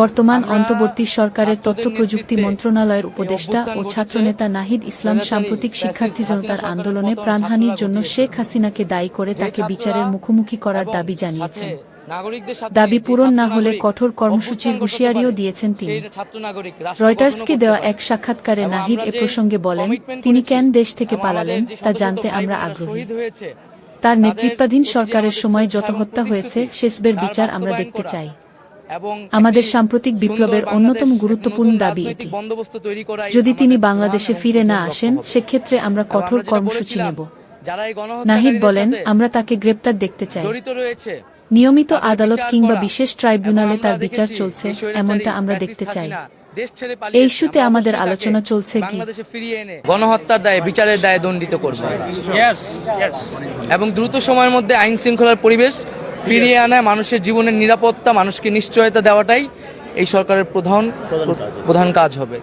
বর্তমান অন্তর্বর্তী সরকারের তথ্য প্রযুক্তি মন্ত্রণালয়ের উপদেষ্টা ও ছাত্রনেতা নাহিদ ইসলাম সাম্প্রতিক শিক্ষার্থী জনতার আন্দোলনে প্রাণহানির জন্য শেখ হাসিনাকে দায়ী করে তাকে বিচারের মুখোমুখি করার দাবি জানিয়েছেন। দাবি পূরণ না হলে কঠোর কর্মসূচির হুঁশিয়ারিও দিয়েছেন তিনি। রয়টার্সকে দেওয়া এক সাক্ষাৎকারে নাহিদ এ প্রসঙ্গে বলেন তিনি কেন দেশ থেকে পালালেন তা জানতে আমরা আগ্রহী। তার নেতৃত্বাধীন সরকারের সময় যত হত্যা হয়েছে শেষবের বিচার আমরা দেখতে চাই। আমাদের সাম্প্রতিক বিপ্লবের অন্যতম গুরুত্বপূর্ণ দাবি এটি। যদি তিনি বাংলাদেশে ফিরে না আসেন সেক্ষেত্রে আমরা কঠোর কর্মসূচি নেব। নাহিদ বলেন আমরা তাকে গ্রেপ্তার দেখতে চাই। নিয়মিত আদালত কিংবা বিশেষ ট্রাইব্যুনালে তার বিচার চলছে এমনটা আমরা দেখতে চাই। এই ইস্যুতে আমাদের আলোচনা চলছে কি? গণহত্যার দায়ে বিচারের দায়ে দণ্ডিত করবে। এবং দ্রুত সময়ের মধ্যে আইন শৃঙ্খলার পরিবেশ ফিরিয়ে আনায় মানুষের জীবনের নিরাপত্তা মানুষকে নিশ্চয়তা দেওয়াটাই এই সরকারের প্রধান প্রধান কাজ হবে।